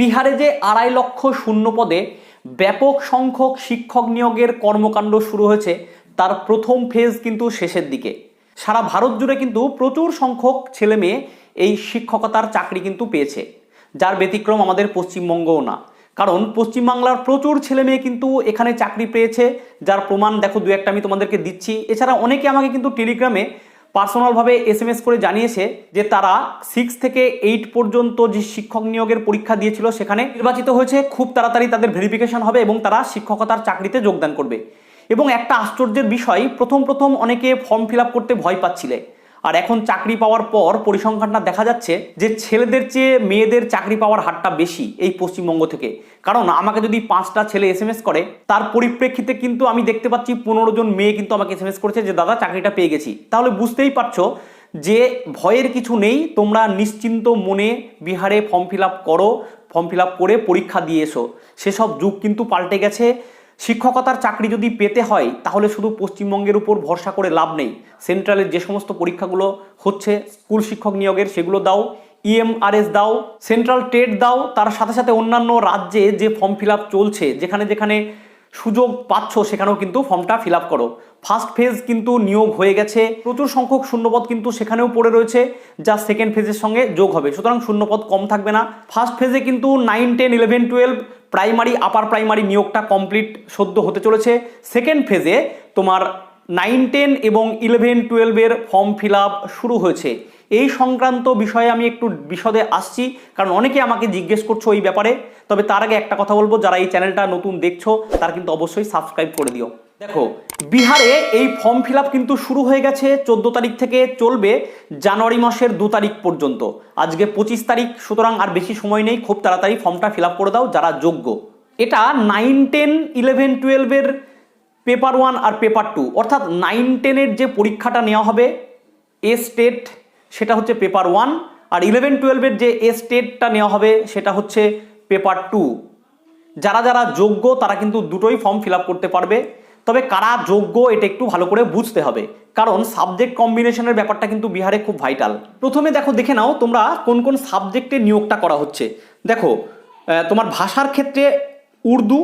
বিহারে যে আড়াই লক্ষ শূন্য পদে ব্যাপক সংখ্যক শিক্ষক নিয়োগের কর্মকাণ্ড শুরু হয়েছে, তার প্রথম ফেজ কিন্তু শেষের দিকে। সারা ভারত জুড়ে কিন্তু প্রচুর সংখ্যক ছেলে মেয়ে এই শিক্ষকতার চাকরি কিন্তু পেয়েছে। যার ব্যতিক্রম আমাদের পশ্চিমবঙ্গও না। কারণ পশ্চিমবাংলার প্রচুর ছেলে মেয়ে কিন্তু এখানে চাকরি পেয়েছে, যার প্রমাণ দেখো দু একটা আমি তোমাদেরকে দিচ্ছি। এছাড়া অনেকে আমাকে কিন্তু টেলিগ্রামে পার্সোনালভাবে এস এম এস করে জানিয়েছে যে তারা সিক্স থেকে এইট পর্যন্ত যে শিক্ষক নিয়োগের পরীক্ষা দিয়েছিল সেখানে নির্বাচিত হয়েছে। খুব তাড়াতাড়ি তাদের ভেরিফিকেশন হবে এবং তারা শিক্ষকতার চাকরিতে যোগদান করবে। এবং একটা আশ্চর্যের বিষয়, প্রথম প্রথম অনেকে ফর্ম ফিল করতে ভয় পাচ্ছিলে। আর এখন চাকরি পাওয়ার পর পরিসংখ্যানটা দেখা যাচ্ছে যে ছেলেদের চেয়ে মেয়েদের চাকরি পাওয়ার হারটা বেশি এই পশ্চিমবঙ্গ থেকে। কারণ আমাকে যদি পাঁচটা ছেলে এস করে, তার পরিপ্রেক্ষিতে কিন্তু আমি দেখতে পাচ্ছি পনেরো জন মেয়ে কিন্তু আমাকে এস করেছে যে, দাদা, চাকরিটা পেয়ে গেছি। তাহলে বুঝতেই পারছ যে ভয়ের কিছু নেই, তোমরা নিশ্চিন্ত মনে বিহারে ফর্ম ফিল করো ফর্ম ফিল করে পরীক্ষা দিয়ে এসো। সেসব যুগ কিন্তু পাল্টে গেছে। শিক্ষকতার চাকরি যদি পেতে হয়, তাহলে শুধু পশ্চিমবঙ্গের উপর ভরসা করে লাভ নেই। সেন্ট্রালের যে সমস্ত পরীক্ষাগুলো হচ্ছে, স্কুল শিক্ষক নিয়োগের সেগুলো দাও ইএমআরএস দাও, সেন্ট্রাল টেট দাও, তার সাথে সাথে অন্যান্য রাজ্যে যে ফর্ম ফিল চলছে, যেখানে যেখানে সুযোগ পাচ্ছ, সেখানেও কিন্তু ফর্মটা ফিল আপ করো। ফার্স্ট ফেজ কিন্তু নিয়োগ হয়ে গেছে, প্রচুর সংখ্যক শূন্যপদ কিন্তু সেখানেও পড়ে রয়েছে, যা সেকেন্ড ফেজের সঙ্গে যোগ হবে। সুতরাং শূন্যপদ কম থাকবে না। ফার্স্ট ফেজে কিন্তু nine ten eleven twelve primary upper primary নিয়োগটা complete সদ্য হতে চলেছে। সেকেন্ড ফেজে তোমার নাইন টেন এবং ইলেভেন টুয়েলভের ফর্ম ফিল শুরু হয়েছে। এই সংক্রান্ত বিষয়ে আমি একটু বিশদে আসছি, কারণ অনেকে আমাকে জিজ্ঞেস করছ এই ব্যাপারে। তবে তার আগে একটা কথা বলব, যারা এই চ্যানেলটা নতুন দেখছ, তারা কিন্তু অবশ্যই সাবস্ক্রাইব করে দিও। দেখো, বিহারে এই ফর্ম ফিল কিন্তু শুরু হয়ে গেছে চোদ্দ তারিখ থেকে চলবে জানুয়ারি মাসের দু তারিখ পর্যন্ত। আজকে পঁচিশ তারিখ, সুতরাং আর বেশি সময় নেই, খুব তাড়াতাড়ি ফর্মটা ফিল করে দাও, যারা যোগ্য। এটা নাইন টেন ইলেভেন টুয়েলভের পেপার ওয়ান আর পেপার টু অর্থাৎ নাইন টেনের যে পরীক্ষাটা নেওয়া হবে এ স্টেট সেটা হচ্ছে পেপার ওয়ান, আর ইলেভেন, টুয়েলভের যে এ স্টেটটা নেওয়া হবে সেটা হচ্ছে পেপার টু। যারা যারা যোগ্য, তারা কিন্তু দুটোই ফর্ম ফিল করতে পারবে। তবে কারা যোগ্য, এটা একটু ভালো করে বুঝতে হবে। কারণ সাবজেক্ট কম্বিনেশনের ব্যাপারটা কিন্তু বিহারে খুব ভাইটাল প্রথমে দেখো, দেখে নাও তোমরা কোন কোন সাবজেক্টে নিয়োগটা করা হচ্ছে। দেখো তোমার ভাষার ক্ষেত্রে উর্দু,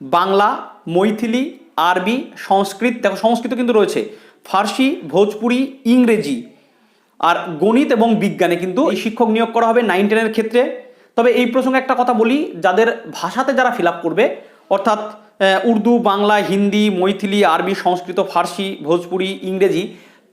বাংলা, মৈথিলি, আরবি, সংস্কৃত, দেখো সংস্কৃত কিন্তু রয়েছে। ফার্সি, ভোজপুরি, ইংরেজি। আর গণিত এবং বিজ্ঞানে কিন্তু এই শিক্ষক নিয়োগ করা হবে নাইন টেনের ক্ষেত্রে। তবে এই প্রসঙ্গে একটা কথা বলি, যাদের ভাষাতে যারা ফিল করবে, অর্থাৎ উর্দু, বাংলা, হিন্দি, মৈথিলি, আরবি, সংস্কৃত, ফার্সি, ভোজপুরি, ইংরেজি,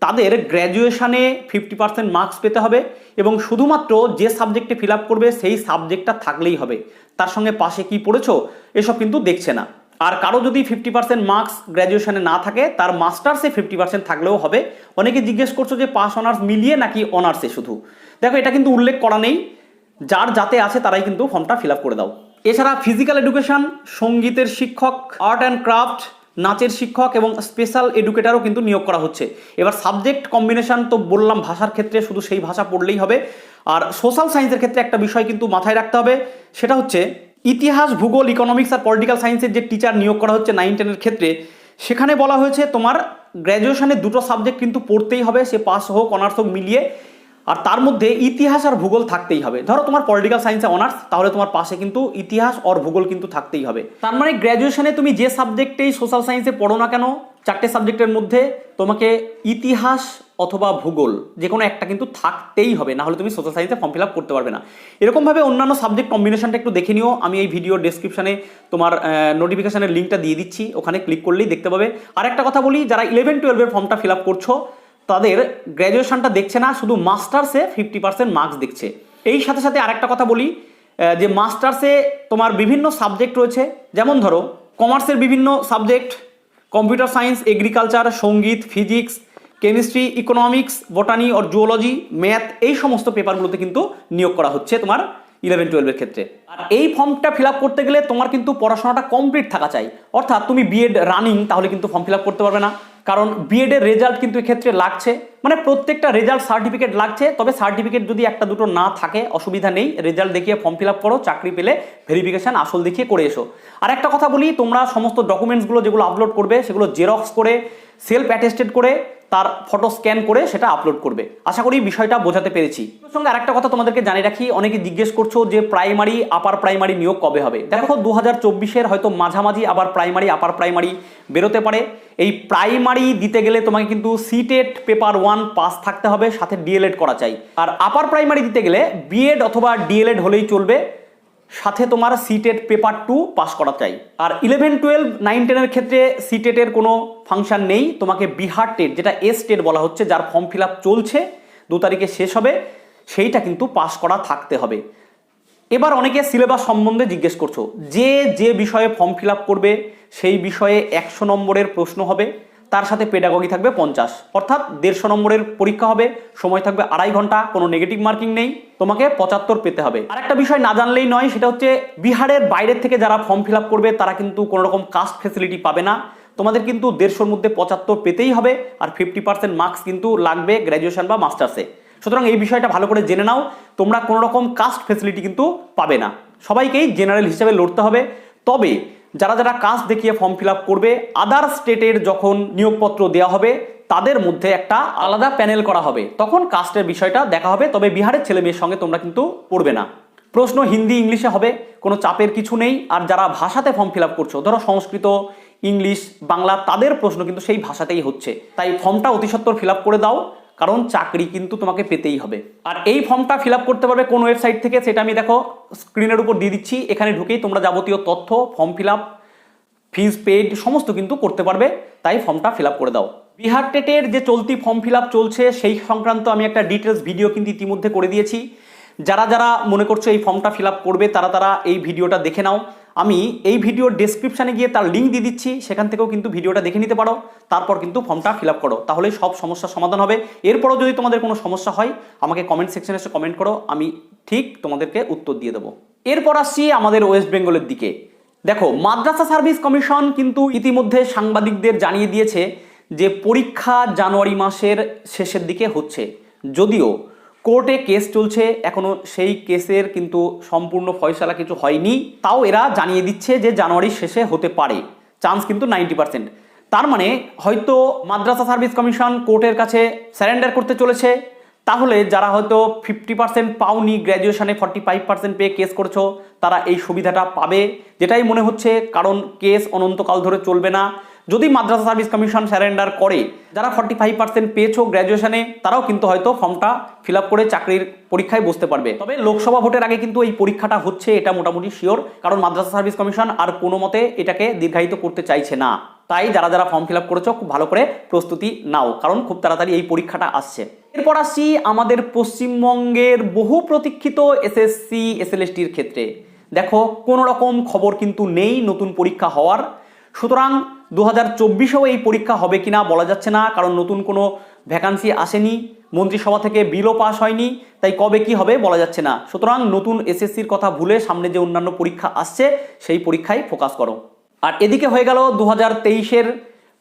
তাদের গ্র্যাজুয়েশানে ফিফটি পার্সেন্ট মার্কস পেতে হবে এবং শুধুমাত্র যে সাবজেক্টে ফিল করবে, সেই সাবজেক্টটা থাকলেই হবে। তার সঙ্গে পাশে কি পড়েছো, এসব কিন্তু দেখছে না। আর কারও যদি ফিফটি পার্সেন্ট মার্কস গ্র্যাজুয়েশনে না থাকে, তার মাস্টার্সে ফিফটি পার্সেন্ট থাকলেও হবে। অনেকে জিজ্ঞেস করছ যে পাস অনার্স মিলিয়ে নাকি অনার্সে শুধু? দেখো, এটা কিন্তু উল্লেখ করা নেই। যার যাতে আছে, তারাই কিন্তু ফর্মটা ফিল করে দাও। এছাড়া ফিজিক্যাল এডুকেশন সঙ্গীতের শিক্ষক আর্ট অ্যান্ড ক্রাফট নাচের শিক্ষক এবং স্পেশাল এডুকেটারও কিন্তু নিয়োগ করা হচ্ছে। এবার সাবজেক্ট কম্বিনেশন তো বললাম, ভাষার ক্ষেত্রে শুধু সেই ভাষা পড়লেই হবে। আর সোশ্যাল সায়েন্সের ক্ষেত্রে একটা বিষয় কিন্তু মাথায় রাখতে হবে, সেটা হচ্ছে ইতিহাস, ভূগোল ইকোনমিক্স আর পলিটিক্যাল সায়েন্সের যে টিচার নিয়োগ করা হচ্ছে নাইন টেনের ক্ষেত্রে, সেখানে বলা হয়েছে তোমার গ্র্যাজুয়েশনে দুটো সাবজেক্ট কিন্তু পড়তেই হবে, সে পাস হোক অনার্স হোক, মিলিয়ে, আর তার মধ্যে ইতিহাস আর ভূগোল থাকতেই হবে। ধরো তোমার পলিটিক্যাল সায়েন্সে অনার্স তাহলে তোমার পাশে কিন্তু ইতিহাস আর ভূগোল কিন্তু থাকতেই হবে। তার মানে গ্র্যাজুয়েশনে তুমি যে সাবজেক্টেই সোশ্যাল সায়েন্সে পড়ো না কেন চারটে সাবজেক্টের মধ্যে তোমাকে ইতিহাস অথবা ভূগোল যে কোনো একটা কিন্তু থাকতেই হবে না হলে তুমি সোশ্যাল সায়েন্সে ফর্ম ফিল আপ করতে পারবে না। এরকমভাবে অন্যান্য সাবজেক্ট কম্বিনেশনটা একটু দেখে নিও, আমি এই ভিডিও ডেসক্রিপশনে তোমার নোটিফিকেশনের লিঙ্কটা দিয়ে দিচ্ছি, ওখানে ক্লিক করলেই দেখতে পাবে। আর একটা কথা বলি, যারা ইলেভেন টুয়েলভের ফর্মটা ফিল আপ করছ, তাদের গ্র্যাজুয়েশনটা দেখছে না, শুধু মাস্টার্সে ফিফটি পার্সেন্ট মার্কস দেখছে। এই সাথে সাথে আরেকটা কথা বলি যে মাস্টার্সে তোমার বিভিন্ন সাবজেক্ট রয়েছে, যেমন ধরো কমার্সের বিভিন্ন সাবজেক্ট কম্পিউটার সায়েন্স, এগ্রিকালচার, সংগীত, physics, chemistry, economics, botany or zoology, math, এই সমস্ত পেপারগুলোতে কিন্তু নিয়োগ করা হচ্ছে তোমার ইলেভেন টুয়েলভের ক্ষেত্রে। আর এই ফর্মটা ফিল করতে গেলে তোমার কিন্তু পড়াশোনাটা কমপ্লিট থাকা চাই। অর্থাৎ তুমি বিএড রানিং তাহলে কিন্তু ফর্ম ফিল করতে পারবে না। কারণ বিএডের রেজাল্ট কিন্তু এক্ষেত্রে লাগছে। মানে প্রত্যেকটা রেজাল্ট সার্টিফিকেট লাগছে, তবে সার্টিফিকেট যদি একটা দুটো না থাকে, অসুবিধা নেই। রেজাল্ট দেখিয়ে ফর্ম ফিল আপ করো, চাকরি পেলে ভেরিফিকেশান আসল দেখিয়ে করে এসো। আর একটা কথা বলি, তোমরা সমস্ত ডকুমেন্টসগুলো যেগুলো আপলোড করবে, সেগুলো জেরক্স করে সেলফ অ্যাটেস্টেড করে তার ফটো স্ক্যান করে সেটা আপলোড করবে। আশা করি বিষয়টা বোঝাতে পেরেছি। সঙ্গে আরেকটা কথা তোমাদেরকে জানিয়ে রাখি অনেকে জিজ্ঞেস করছ যে প্রাইমারি আপার প্রাইমারি নিয়োগ কবে হবে? দেখো দু হাজার হয়তো মাঝামাঝি, আবার প্রাইমারি আপার প্রাইমারি বেরোতে পারে। এই প্রাইমারি দিতে গেলে তোমাকে কিন্তু সিটেট পেপার ওয়ান পাস থাকতে হবে, সাথে ডিএলএড করা চাই। আর আপার প্রাইমারি দিতে গেলে বিএড অথবা ডিএলএড হলেই চলবে। সাথে তোমার সিটেট পেপার টু পাস করা চাই। আর ইলেভেন টুয়েলভ নাইন টেনের ক্ষেত্রে সিটেটের কোনো ফাংশন নেই। তোমাকে বিহার টেট, যেটা এস টেট বলা হচ্ছে, যার ফর্ম ফিল চলছে, দু তারিখে শেষ হবে, সেইটা কিন্তু পাস করা থাকতে হবে। এবার অনেকে সিলেবাস সম্বন্ধে জিজ্ঞেস করছ, যে যে বিষয়ে ফর্ম ফিল করবে, সেই বিষয়ে একশো নম্বরের প্রশ্ন হবে। তার সাথে পেডাগগি থাকবে পঞ্চাশ। অর্থাৎ দেড়শো নম্বরের পরীক্ষা হবে, সময় থাকবে আড়াই ঘণ্টা, কোনো নেগেটিভ মার্কিং নেই, তোমাকে পঁচাত্তর পেতে হবে। আর একটা বিষয় না জানলেই নয়, সেটা হচ্ছে বিহারের বাইরের থেকে যারা ফর্ম ফিল করবে, তারা কিন্তু কোনো রকম কাস্ট ফেসিলিটি পাবে না। তোমাদের কিন্তু দেড়শোর মধ্যে পঁচাত্তর পেতেই হবে, আর ফিফটি পার্সেন্ট মার্কস কিন্তু লাগবে গ্র্যাজুয়েশন বা মাস্টার্সে সুতরাং এই বিষয়টা ভালো করে জেনে নাও, তোমরা কোনো রকম কাস্ট ফেসিলিটি কিন্তু পাবে না। সবাইকেই জেনারেল হিসেবে লড়তে হবে। তবে যারা যারা কাস্ট দেখিয়ে ফর্ম ফিল করবে আদার স্টেটের যখন নিয়োগপত্র দেওয়া হবে, তাদের মধ্যে একটা আলাদা প্যানেল করা হবে। তখন কাস্টের বিষয়টা দেখা হবে, তবে বিহারের ছেলে মেয়ের সঙ্গে তোমরা কিন্তু পড়বে না। প্রশ্ন হিন্দি, ইংলিশে হবে, কোনো চাপের কিছু নেই। আর যারা ভাষাতে ফর্ম ফিল করছ, ধরো সংস্কৃত, ইংলিশ, বাংলা, তাদের প্রশ্ন কিন্তু সেই ভাষাতেই হচ্ছে। তাই ফর্মটা অতি সত্বর ফিল করে দাও। কারণ চাকরি কিন্তু তোমাকে পেতেই হবে। আর এই ফর্মটা ফিল করতে পারবে কোন ওয়েবসাইট থেকে সেটা আমি দেখো স্ক্রিনের উপর দিয়ে দিচ্ছি। এখানে ঢুকেই তোমরা যাবতীয় তথ্য ফর্ম ফিল ফিজ পেড সমস্ত কিন্তু করতে পারবে। তাই ফর্মটা ফিল করে দাও। বিহার টেটের যে চলতি ফর্ম ফিল চলছে, সেই সংক্রান্ত আমি একটা ডিটেলস ভিডিও কিন্তু ইতিমধ্যে করে দিয়েছি। যারা যারা মনে করছ এই ফর্মটা ফিল করবে, তারা তারা এই ভিডিওটা দেখে নাও। আমি এই ভিডিওর ডেসক্রিপশানে গিয়ে তার লিঙ্ক দিয়ে দিচ্ছি, সেখান থেকেও কিন্তু ভিডিওটা দেখে নিতে পারো। তারপর কিন্তু ফর্মটা ফিল আপ করো। তাহলে সব সমস্যার সমাধান হবে। এরপরও যদি তোমাদের কোনো সমস্যা হয়, আমাকে কমেন্ট সেকশনে এসে কমেন্ট করো, আমি ঠিক তোমাদেরকে উত্তর দিয়ে দেবো। এরপর আসছি আমাদের ওয়েস্ট বেঙ্গলের দিকে। দেখো, মাদ্রাসা সার্ভিস কমিশন কিন্তু ইতিমধ্যে সাংবাদিকদের জানিয়ে দিয়েছে যে পরীক্ষা জানুয়ারি মাসের শেষের দিকে হচ্ছে। যদিও কোর্টে কেস চলছে, এখনও সেই কেসের কিন্তু সম্পূর্ণ ফয়সালা কিছু হয়নি। তাও এরা জানিয়ে দিচ্ছে যে জানুয়ারির শেষে হতে পারে। চান্স কিন্তু নাইনটি পার্সেন্ট। তার মানে হয়তো মাদ্রাসা সার্ভিস কমিশন কোর্টের কাছে স্যারেন্ডার করতে চলেছে। তাহলে যারা হয়তো ফিফটি পার্সেন্ট পাওনি, গ্র্যাজুয়েশনে ফর্টি ফাইভ পার্সেন্ট পেয়ে কেস করছ, তারা এই সুবিধাটা পাবে। যেটাই মনে হচ্ছে, কারণ কেস অনন্তকাল ধরে চলবে না। যদি মাদ্রাসা সার্ভিস কমিশন স্যারেন্ডার করে, যারা ফর্টি ফাইভ পার্সেন্ট পেয়েছ গ্র্যাজুয়েশনে তারাও কিন্তু হয়তো ফর্মটা ফিল করে চাকরির পরীক্ষায় বসতে পারবে। তবে লোকসভা ভোটের আগে কিন্তু এই পরীক্ষাটা হচ্ছে, এটা মোটামুটি শিওর কারণ মাদ্রাসা সার্ভিস কমিশন আর কোনো মতে এটাকে দীর্ঘায়িত করতে চাইছে না। তাই যারা যারা ফর্ম ফিল আপ করেছ, খুব ভালো করে প্রস্তুতি নাও, কারণ খুব তাড়াতাড়ি এই পরীক্ষাটা আসছে। এরপর আসি আমাদের পশ্চিমবঙ্গের বহু প্রতীক্ষিত এসএসসি এসএলএসটির ক্ষেত্রে। দেখো, কোনো রকম খবর কিন্তু নেই নতুন পরীক্ষা হওয়ার। সুতরাং দু হাজার চব্বিশেও এই পরীক্ষা হবে কিনা বলা যাচ্ছে না, কারণ নতুন কোনো ভ্যাকান্সি আসেনি, মন্ত্রিসভা থেকে বিলও পাস হয়নি, তাই কবে কি হবে বলা যাচ্ছে না। সুতরাং নতুন এসএসসির কথা ভুলে সামনে যে অন্যান্য পরীক্ষা আসছে, সেই পরীক্ষায় ফোকাস করো। আর এদিকে হয়ে গেল দু হাজার তেইশের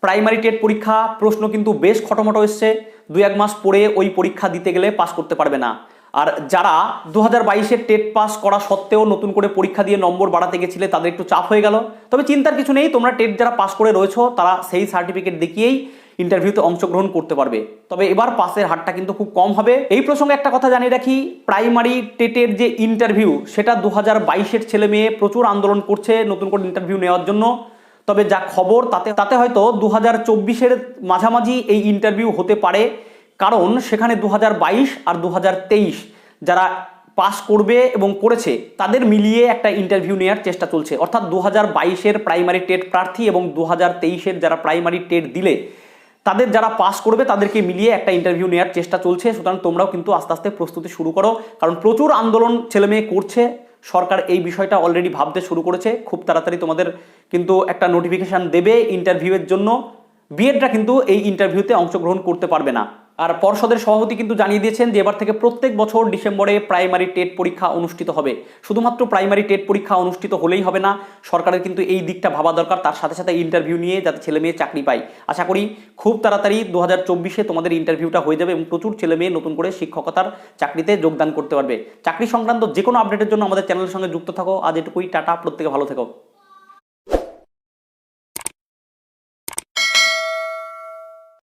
প্রাইমারি টেট পরীক্ষা, প্রশ্ন কিন্তু বেশ খটোমটো এসছে দু এক মাস পরে ওই পরীক্ষা দিতে গেলে পাস করতে পারবে না। আর যারা দু হাজার বাইশের টেট পাস করা সত্ত্বেও নতুন করে পরীক্ষা দিয়ে নম্বর বাড়াতে গেছিলে, তাদের একটু চাপ হয়ে গেল। তবে চিন্তার কিছু নেই, তোমরা টেট যারা পাস করে রয়েছো, তারা সেই সার্টিফিকেট দেখিয়েই ইন্টারভিউতে অংশগ্রহণ করতে পারবে। তবে এবার পাসের হারটা কিন্তু খুব কম হবে। এই প্রসঙ্গে একটা কথা জানিয়ে রাখি, প্রাইমারি টেটের যে ইন্টারভিউ, সেটা দু হাজার বাইশের ছেলে মেয়ে প্রচুর আন্দোলন করছে নতুন করে ইন্টারভিউ নেওয়ার জন্য। তবে যা খবর, তাতে তাতে হয়তো দু হাজার চব্বিশের মাঝামাঝি এই ইন্টারভিউ হতে পারে। কারণ সেখানে দু হাজার বাইশ আর দু হাজার তেইশ যারা পাস করবে এবং করেছে, তাদের মিলিয়ে একটা ইন্টারভিউ নেওয়ার চেষ্টা চলছে। অর্থাৎ দু হাজার বাইশের প্রাইমারি টেট প্রার্থী এবং দু হাজার তেইশের যারা প্রাইমারি টেট দিলে, তাদের যারা পাস করবে, তাদেরকে মিলিয়ে একটা ইন্টারভিউ নেওয়ার চেষ্টা চলছে। সুতরাং তোমরাও কিন্তু আস্তে আস্তে প্রস্তুতি শুরু করো। কারণ প্রচুর আন্দোলন ছেলে মেয়ে করছে। সরকার এই বিষয়টা অলরেডি ভাবতে শুরু করেছে। খুব তাড়াতাড়ি তোমাদের কিন্তু একটা নোটিফিকেশান দেবে ইন্টারভিউয়ের জন্য। বিএডরা কিন্তু এই ইন্টারভিউতে অংশগ্রহণ করতে পারবে না। আর পর্ষদের সভাপতি কিন্তু জানিয়ে দিয়েছেন যে এবার থেকে প্রত্যেক বছর ডিসেম্বরে প্রাইমারি টেট পরীক্ষা অনুষ্ঠিত হবে। শুধুমাত্র প্রাইমারি টেট পরীক্ষা অনুষ্ঠিত হলেই হবে না, সরকারের কিন্তু এই দিকটা ভাবা দরকার। তার সাথে সাথে ইন্টারভিউ নিয়ে যাতে ছেলে মেয়ে চাকরি পায়। আশা করি খুব তাড়াতাড়ি দু হাজার চব্বিশে তোমাদের ইন্টারভিউটা হয়ে যাবে এবং প্রচুর ছেলে মেয়ে নতুন করে শিক্ষকতার চাকরিতে যোগদান করতে পারবে। চাকরি সংক্রান্ত যে কোনো আপডেটের জন্য আমাদের চ্যানেলের সঙ্গে যুক্ত থাকো। আজ এটুকুই, টাটা, প্রত্যেকে ভালো থেকো।